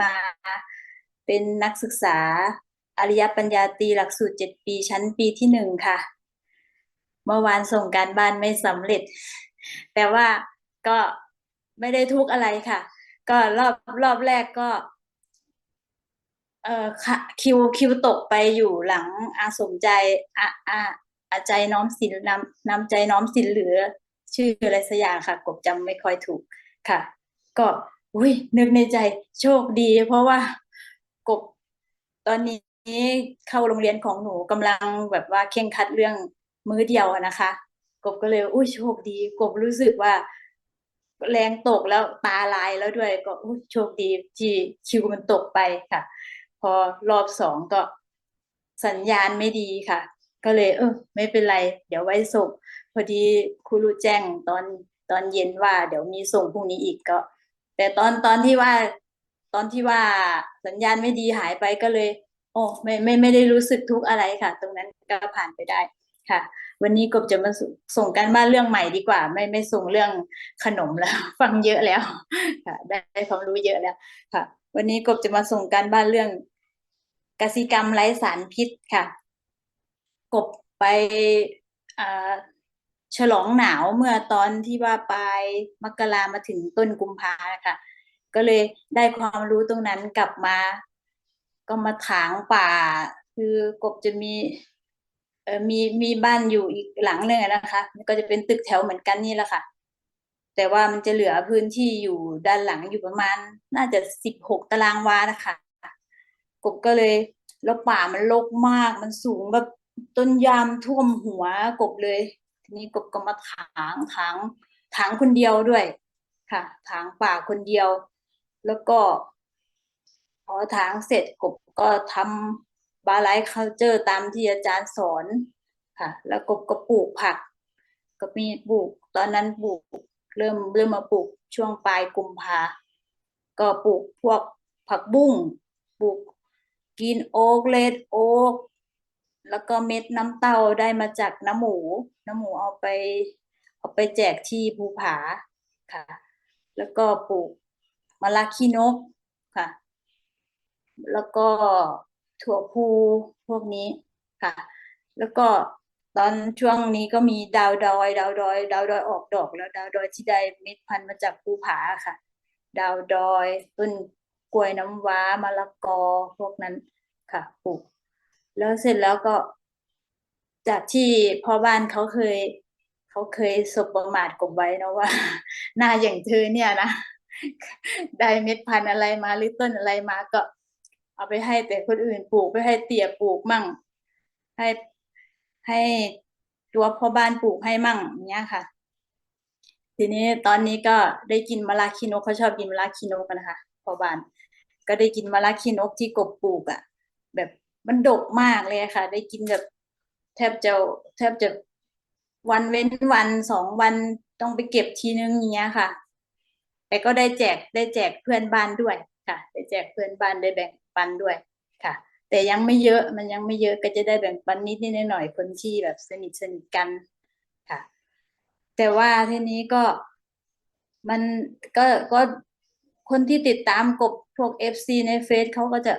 มา เป็นนักศึกษาอริยปัญญาตีหลักสูตรเจ็ดปีชั้นปีที่หนึ่งค่ะ เมื่อวานส่งการบ้านไม่สำเร็จ แต่ว่าก็ไม่ได้ทุกอะไรค่ะ ก็รอบรอบแรกก็เอ่อค่ะคิวคิวตกไปอยู่หลังอาสมใจอาอาอาใจน้อมศิลนำนำใจน้อมศิลเหลือ ชื่ออะไรสักอย่างค่ะ กบจำไม่ค่อยถูกค่ะ ก็ อุ้ยนึกในใจโชคดี เพราะว่ากบตอนนี้เข้าโรงเรียนของหนูกำลังแบบว่าเค่งคัดเรื่องมื้อเดียวนะคะ กบก็เลยอุ้ยโชคดี กบรู้สึกว่า แรงตกแล้วตาลายแล้วด้วย ก็อุ้ยโชคดีที่คิวมันตกไปค่ะ พอรอบสองก็สัญญาณไม่ดีค่ะ ก็เลย เออไม่เป็นไร เดี๋ยวไว้ส่งพอดีครูรู้แจ้งตอนตอนเย็นว่า เดี๋ยวมีส่งพรุ่งนี้อีกก็ แต่ตอนตอนที่ว่าตอนที่ว่าสัญญาณไม่ดีหายไปก็เลย โอ้ไม่ไม่ไม่ได้รู้สึกทุกข์อะไรค่ะ ตรงนั้นก็ผ่านไปได้ค่ะ วันนี้กบจะมาส่งส่งการบ้านเรื่องใหม่ดีกว่า ไม่ไม่ส่งเรื่องขนมแล้ว ฟังเยอะแล้วค่ะได้ได้ความรู้เยอะแล้วค่ะ วันนี้กบจะมาส่งการบ้านเรื่องกสิกรรมไร้สารพิษค่ะ กบไปอ่า ฉลองหนาวเมื่อตอนที่ว่าปลายมกรามาถึงต้นกุมภาค่ะ ก็เลยได้ความรู้ตรงนั้นกลับมา ก็มาถางป่า คือกบจะมีเอ่อมีมีบ้านอยู่อีกหลังหนึ่งนะคะก็จะเป็นตึกแถวเหมือนกันนี่แหละค่ะแต่ว่ามันจะเหลือพื้นที่อยู่ด้านหลังอยู่ประมาณ น่าจะสิบหกตารางวานะคะกบก็เลยแล้วป่ามันรกมาก มันสูงแบบต้นยางท่วมหัวกบเลย นี้กบก็มาถางถางถางคนเดียวด้วย ค่ะ ถางป่าคนเดียว แล้วก็พอถางเสร็จกบก็ทำบาไลฟ์คัลเจอร์ตามที่อาจารย์สอนค่ะ แล้วกบก็ปลูกผัก ก็มีปลูก ตอนนั้นปลูกเริ่มเริ่มมาปลูกช่วงปลายกุมภาก็ปลูกพวกผักบุ้งปลูกกินโอ๊กเลดโอ๊ก แล้วก็เม็ดน้ำเต้าได้มาจากน้ำหมู น้ำหมูเอาไป เอาไปแจกที่ภูผาค่ะ แล้วก็ปลูกมะละขี้นกค่ะ แล้วก็ถั่วพูพวกนี้ค่ะ แล้วก็ตอนช่วงนี้ก็มีดาวดอย ดาวดอย ดาวดอยออกดอกแล้ว ดาวดอยที่ได้เม็ดพันธุ์มาจากภูผาค่ะ ดาวดอยต้นกล้วยน้ำว้ามะละกอพวกนั้นค่ะปลูก แล้วเสร็จแล้วก็ จากที่พ่อบ้านเขาเคยเขาเคยสบประมาทกบไว้นะว่า หน้าอย่างเธอเนี่ยนะได้เม็ดพันธุ์อะไรมาหรือต้นอะไรมาก็ เอาไปให้แต่คนอื่นปลูกไปให้เตี่ยปลูกมั่ง ให้ให้ตัวพ่อบ้านปลูกให้มั่งเงี้ยค่ะ ทีนี้ตอนนี้ก็ได้กินมะระขี้นกเขาชอบกินมะระขี้นกกันนะคะพ่อบ้าน ก็ได้กินมะระขี้นกที่กบปลูกอะ่ะ แบบ มันดกมากเลยค่ะ ได้กินแบบแทบจะแทบจะวันเว้นวันสองวันต้องไปเก็บทีนึงอย่างเงี้ยค่ะ แต่ก็ได้แจกได้แจกเพื่อนบ้านด้วยค่ะ ได้แจกเพื่อนบ้านได้แบ่งปันด้วยค่ะ แต่ยังไม่เยอะมันยังไม่เยอะก็จะได้แบ่งปันนิดนิดหน่อยคนที่แบบสนิทสนิทกันค่ะ แต่ว่าทีนี้ก็มันก็ก็คนที่ติดตามกบพวกเอฟซีในเฟซเขาก็จะ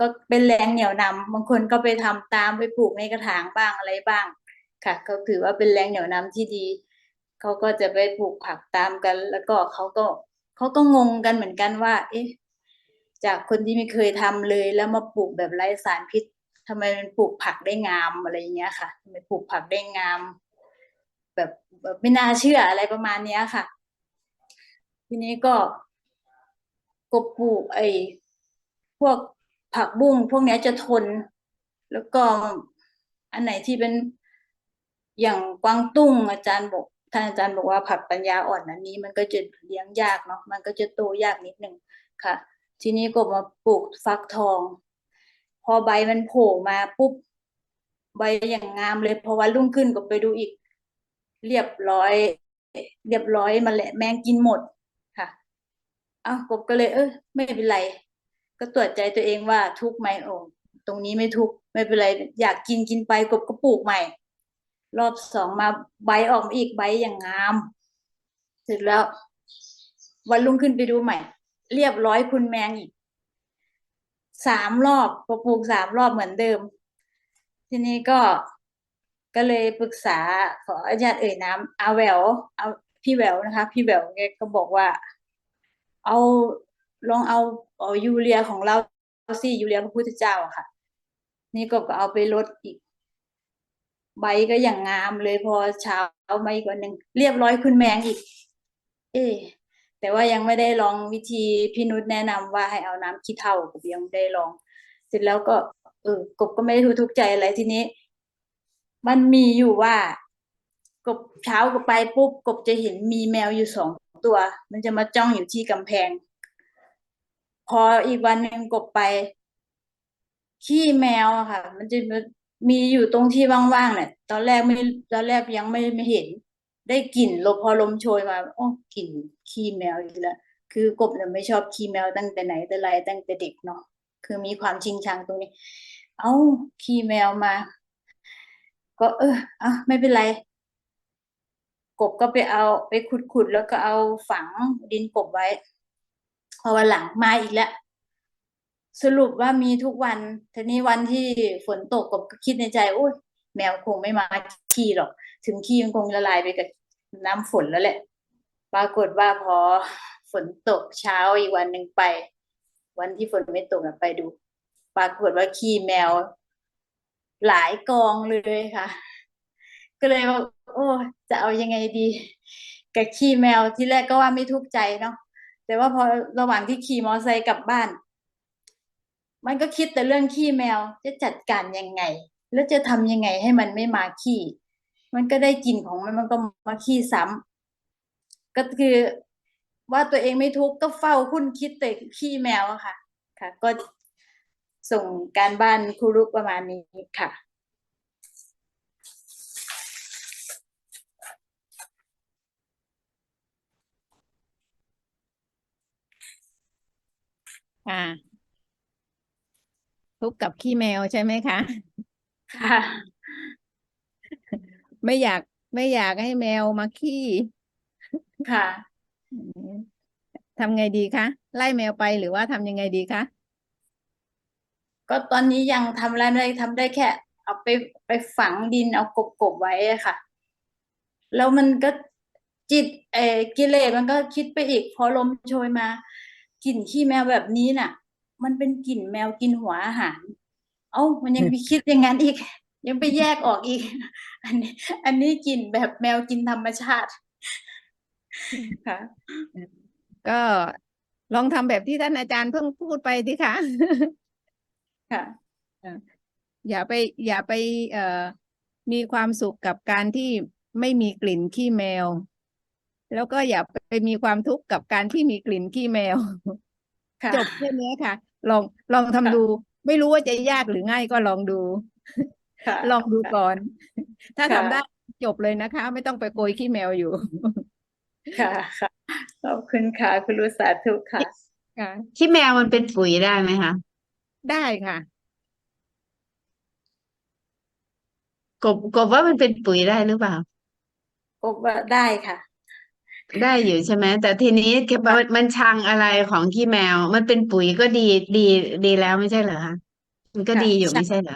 ก็เป็นแรงเหนี่ยวนำบางคนก็ไปทำตามไปปลูกในกระถางบ้างอะไรบ้าง ค่ะ ก็ถือว่าเป็นแรงเหนี่ยวนำที่ดีเขาก็จะไปปลูกผักตามกัน แล้วก็เขาก็เขาก็งงกันเหมือนกันว่า เอ๊ะ จากคนที่ไม่เคยทำเลยแล้วมาปลูกแบบไร้สารพิษทำไมมันปลูกผักได้งามอะไรอย่างเงี้ยค่ะทำไมปลูกผักได้งาม แบบแบบไม่น่าเชื่ออะไรประมาณเนี้ยค่ะ ทีนี้ก็ก็ปลูกไอ้พวก ผักบุ้งพวกนี้จะทน แล้วก็อันไหนที่เป็นอย่างกวางตุ้งอาจารย์บอกท่านอาจารย์บอกว่าผักปัญญาอ่อนอันนี้ มันก็จะเลี้ยงยากเนาะมันก็จะโตยากนิดหนึ่งค่ะ ทีนี้ก็มาปลูกฟักทอง พอใบมันโผล่มาปุ๊บใบอย่างงามเลยพอวันรุ่งขึ้นก็ไปดูอีก เรียบร้อย เรียบร้อยมาแหละแมงกินหมดค่ะอ้าวกบก็เลย เออไม่เป็นไร ก็ตรวจใจตัวเองว่าทุกไหมโอ้ตรงนี้ไม่ทุกไม่เป็นไรอยากกินกินไปกบก็ปลูกใหม่ รอบสองมาใบออกมาอีกใบอย่างงาม เสร็จแล้ว วันรุ่งขึ้นไปดูใหม่ เรียบร้อยคุณแมงอีกสามรอบก็ปลูกสามรอบเหมือนเดิม ทีนี้ก็ก็เลยปรึกษาขออนุญาตเอ่ยนามอาแหววเอาพี่แหววนะคะ พี่แหววแกก็บอกว่า เอาลองเอา เอยูเรียของเราสิยูเรียพระพุทธเจ้าอะค่ะ นี่ก็ก็เอาไปลดอีก ใบก็อย่างงามเลยพอเช้ามาอีกวันหนึ่งเรียบร้อยคุณแมงอีก เอ๊แต่ว่ายังไม่ได้ลองวิธีพี่นุชแนะนำว่าให้เอาน้ำขี้เถ้ากบยังไม่ได้ลอง เสร็จแล้วก็ เออกบก็ไม่ได้ทุกข์ใจอะไรทีนี้ มันมีอยู่ว่ากบเช้ากบไปปุ๊บกบจะเห็นมีแมวอยู่สองตัว มันจะมาจ้องอยู่ที่กำแพง พออีกวันหนึ่งกบไป ขี้แมวอะค่ะ มันจะมีอยู่ตรงที่ว่างๆเนี่ยตอนแรกไม่ตอนแรกยังไม่ไม่เห็น ได้กลิ่นลมพอลมโชยมาโอ้กลิ่นขี้แมวอีกแล้วคือกบเนี่ยไม่ชอบขี้แมวตั้งแต่ไหนแต่ไรตั้งแต่เด็กเนาะคือมีความชิงชังตรงนี้ เอ้าขี้แมวมา ก็เอออะไม่เป็นไร กบก็ไปเอาไปขุดๆแล้วก็เอาฝังดินกบไว้ พอวันหลังมาอีกแล้ว สรุปว่ามีทุกวันทีนี้วันที่ฝนตกกบก็คิดในใจโอ้ยแมวคงไม่มาขี้หรอก ถึงขี้มันคงละลายไปกับน้ำฝนแล้วแหละ ปรากฏว่าพอฝนตกเช้าอีกวันหนึ่งไป วันที่ฝนไม่ตกไปดู ปรากฏว่าขี้แมว หลายกองเลยค่ะ ก็เลยว่าโอ้จะเอายังไงดี กับขี้แมวที่แรกก็ว่าไม่ทุกข์ใจเนาะ แต่ว่าพอระหว่างที่ขี่มอเตอร์ไซค์กลับบ้าน มันก็คิดแต่เรื่องขี้แมวจะจัดการยังไง แล้วจะทำยังไงให้มันไม่มาขี้ มันก็ได้กลิ่นของมันมันก็มาขี้ซ้ำก็คือว่าตัวเองไม่ทุกข์ก็เฝ้าคุ้นคิดแต่ขี้แมวอะค่ะ ค่ะ ก็ส่งการบ้านครูรุประมาณนี้ค่ะ ค่ะ ทุกข์กับขี้แมวใช่ไหมคะ ค่ะ ไม่อยากไม่อยากให้แมวมาขี้ค่ะอืมทำไงดีคะไล่แมวไปหรือว่าทำยังไงดีคะก็ตอนนี้ยังทำอะไรไม่ได้ทำได้แค่ เอาไปไปฝังดินเอากบกบไว้อะค่ะ แล้วมันก็จิตเออกิเลสมันก็คิดไปอีก พอลมโชยมา กลิ่นขี้แมวแบบนี้น่ะ มันเป็นกลิ่นแมวกินหัวอาหาร เอ้ามันยังไปคิดอย่างนั้นอีก ยังไปแยกออกอีก อันนี้ อันนี้กลิ่นแบบแมวกินธรรมชาติค่ะก็ลองทำแบบที่ท่านอาจารย์เพิ่งพูดไปดิคะค่ะอย่าไป อย่าไปเอ่อมีความสุขกับการที่ไม่มีกลิ่นขี้แมว แล้วก็อย่าไปมีความทุกข์กับการที่มีกลิ่นขี้แมวค่ะจบแค่นี้ค่ะ ลองลองทำค่ะดู ไม่รู้ว่าจะยากหรือง่ายก็ลองดูค่ะลองดูค่ะก่อน ถ้าค่ะทำได้จบเลยนะคะ ไม่ต้องไปโกยขี้แมวอยู่ ค่ะค่ะขอบคุณค่ะ คุณรุสาธุค่ะค่ะขี้แมวมันเป็นปุ๋ยได้ไหมคะได้ค่ะกบกบว่ามันเป็นปุ๋ยได้หรือเปล่าก็ว่าได้ค่ะ ได้อยู่ใช่ไหมแต่ทีนี้แค่ว่ามันชังอะไรของขี้แมว มันเป็นปุ๋ยก็ดีดีดีแล้วไม่ใช่เหรอคะมันก็ค่ะดีอยู่ใช่ ไม่ใช่เหรอ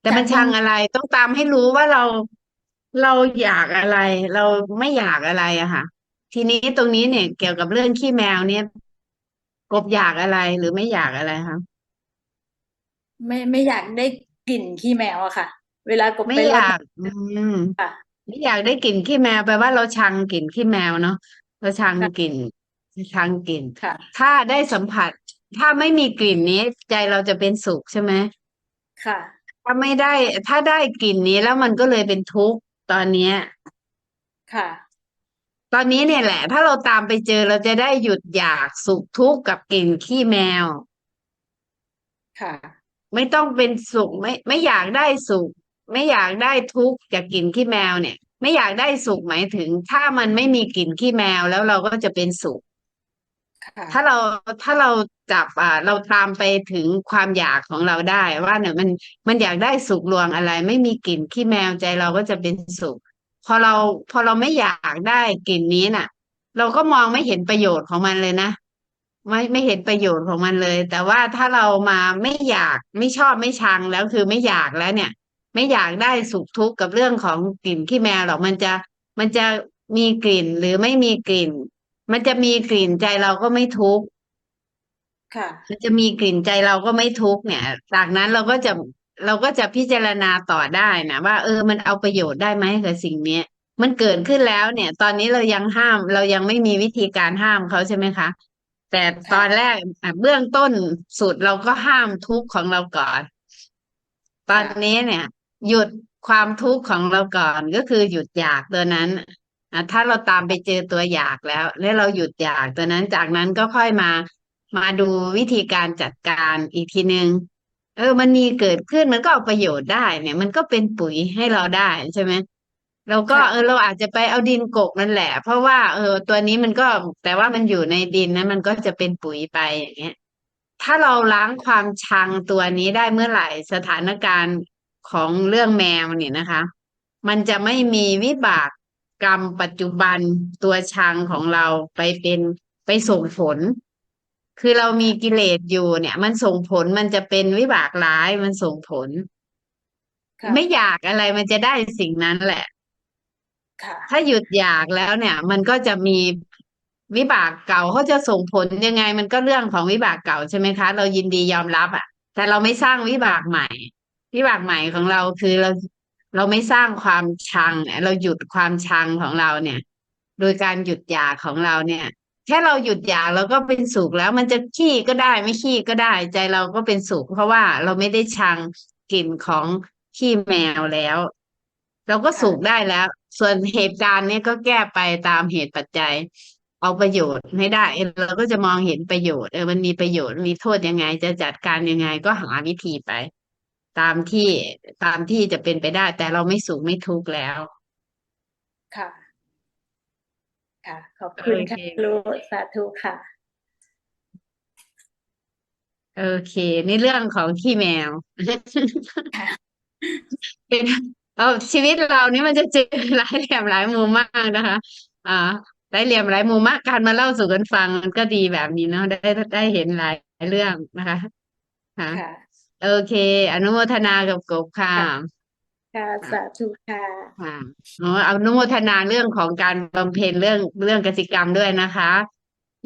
แต่ค่ะมันชังอะไรต้องตามให้รู้ว่าเราเราอยากอะไร เราไม่อยากอะไรอะค่ะ ทีนี้ตรงนี้เนี่ย เกี่ยวกับเรื่องขี้แมวเนี่ย กบอยากอะไรหรือไม่อยากอะไรคะไม่ไม่อยากได้กลิ่นขี้แมวอะค่ะ เวลากบไม่ไปอรดยากอืมค่ะ ไม่อยากได้กลิ่นขี้แมวแปลว่าเราชังกลิ่นขี้แมวเนาะเราชังค่ะกลิ่นชังกลิ่นค่ะ ถ้าได้สัมผัส ถ้าไม่มีกลิ่นนี้ ใจเราจะเป็นสุขใช่ไหมค่ะ ถ้าไม่ได้ ถ้าได้กลิ่นนี้แล้วมันก็เลยเป็นทุกข์ตอนเนี้ยค่ะ ตอนนี้เนี่ยแหละ ถ้าเราตามไปเจอเราจะได้หยุดอยากสุขทุกข์กับกลิ่นขี้แมว ค่ะ ไม่ต้องเป็นสุขไม่ไม่อยากได้สุข ไม่อยากได้ทุกข์จากกลิ่นขี้แมวเนี่ย ไม่อยากได้สุขหมายถึง ถ้ามันไม่มีกลิ่นขี้แมวแล้วเราก็จะเป็นสุขค่ะถ้าเราถ้าเราจับอ่าเราตามไปถึงความอยากของเราได้ ว่าเนี่ยมันมันอยากได้สุขลวงอะไร ไม่มีกลิ่นขี้แมวใจเราก็จะเป็นสุข พอเราพอเราไม่อยากได้กลิ่นนี้น่ะ เราก็มองไม่เห็นประโยชน์ของมันเลยนะไม่ไม่เห็นประโยชน์ของมันเลย แต่ว่าถ้าเรามาไม่อยากไม่ชอบไม่ชังแล้วคือไม่อยากแล้วเนี่ย ไม่อยากได้สุขทุกข์กับเรื่องของกลิ่นขี้แมวหรอกมันจะมันจะมีกลิ่นหรือไม่มีกลิ่น มันจะมีกลิ่นใจเราก็ไม่ทุกข์ค่ะ มันจะมีกลิ่นใจเราก็ไม่ทุกข์เนี่ย จากนั้นเราก็จะเราก็จะพิจารณาต่อได้นะว่า เออมันเอาประโยชน์ได้ไหมกับสิ่งเนี้ยมันเกิดขึ้นแล้วเนี่ย ตอนนี้เรายังห้ามเรายังไม่มีวิธีการห้ามเขาใช่ไหมคะ แต่ตอนแรกอะเบื้องต้นสุดเราก็ห้ามทุกข์ของเราก่อน ตอนนี้เนี่ย หยุดความทุกข์ของเราก่อนก็คือหยุดอยากตัวนั้นอะถ้าเราตามไปเจอตัวอยากแล้ว แล้วเราหยุดอยากตัวนั้นจากนั้นก็ค่อยมามาดูวิธีการจัดการอีกทีหนึ่งเออ มันมีเกิดขึ้นมันก็เอาประโยชน์ได้ เนี่ย มันก็เป็นปุ๋ยให้เราได้ใช่ไหมเราก็ค่ะเออเราอาจจะไปเอาดินกลบนั่นแหละ เพราะว่า เออ ตัวนี้มันก็แต่ว่ามันอยู่ในดินนะมันก็จะเป็นปุ๋ยไปอย่างเงี้ยถ้าเราล้างความชังตัวนี้ได้เมื่อไหร่สถานการณ์ ของเรื่องแมวเนี่ยนะคะ มันจะไม่มีวิบากกรรมปัจจุบันตัวชังของเราไปเป็นไปส่งผล คือเรามีกิเลสอยู่เนี่ย มันส่งผลมันจะเป็นวิบากร้ายมันส่งผลค่ะไม่อยากอะไรมันจะได้สิ่งนั้นแหละค่ะถ้าหยุดอยากแล้วเนี่ย มันก็จะมีวิบากเก่าเขาจะส่งผลยังไง มันก็เรื่องของวิบากเก่าใช่ไหมคะ เรายินดียอมรับอะ แต่เราไม่สร้างวิบากใหม่ วิบากใหม่ของเราคือเราเราไม่สร้างความชังเราหยุดความชังของเราเนี่ย โดยการหยุดอยากของเราเนี่ย แค่เราหยุดอยากเราก็เป็นสุขแล้ว มันจะขี้ก็ได้ไม่ขี้ก็ได้ ใจเราก็เป็นสุข เพราะว่าเราไม่ได้ชังกลิ่นของขี้แมวแล้ว เราก็สุขได้แล้ว ส่วนเหตุการณ์เนี้ยก็แก้ไปตามเหตุปัจจัย เอาประโยชน์ให้ได้เราก็จะมองเห็นประโยชน์เออมันมีประโยชน์มีโทษยังไง จะจัดการยังไงก็หาวิธีไป ตามที่ตามที่จะเป็นไปได้ แต่เราไม่สุขไม่ทุกข์แล้ว ค่ะ ค่ะ ขอบคุณค่ะโอเคครูสาธุค่ะ โอเค ในเรื่องของขี้แมวค่ะเป็นเออชีวิตเรานี่มันจะเจอหลายเหลี่ยมหลายมุมมากนะคะ อ่าหลายเหลี่ยมหลายมุมมากการมาเล่าสู่กันฟังมันก็ดีแบบนี้เนาะได้ได้เห็นหลายเรื่องนะคะค่ะค่ะ โอเค อนุโมทนากับกบค่ะค่ะสาธุค่ะค่ะอ๋ออนุโมทนาเรื่องของการบำเพ็ญเรื่องเรื่องกสิกรรมด้วยนะคะ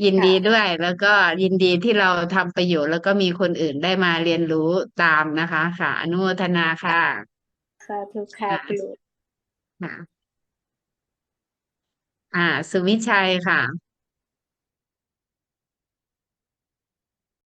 ยินดีด้วยแล้วก็ยินดีที่เราทำประโยชน์แล้วก็มีคนอื่นได้มาเรียนรู้ตามนะคะ ค่ะ อนุโมทนาค่ะสาธุค่ะค่ะครูค่ะอ่า สุวิชัยค่ะ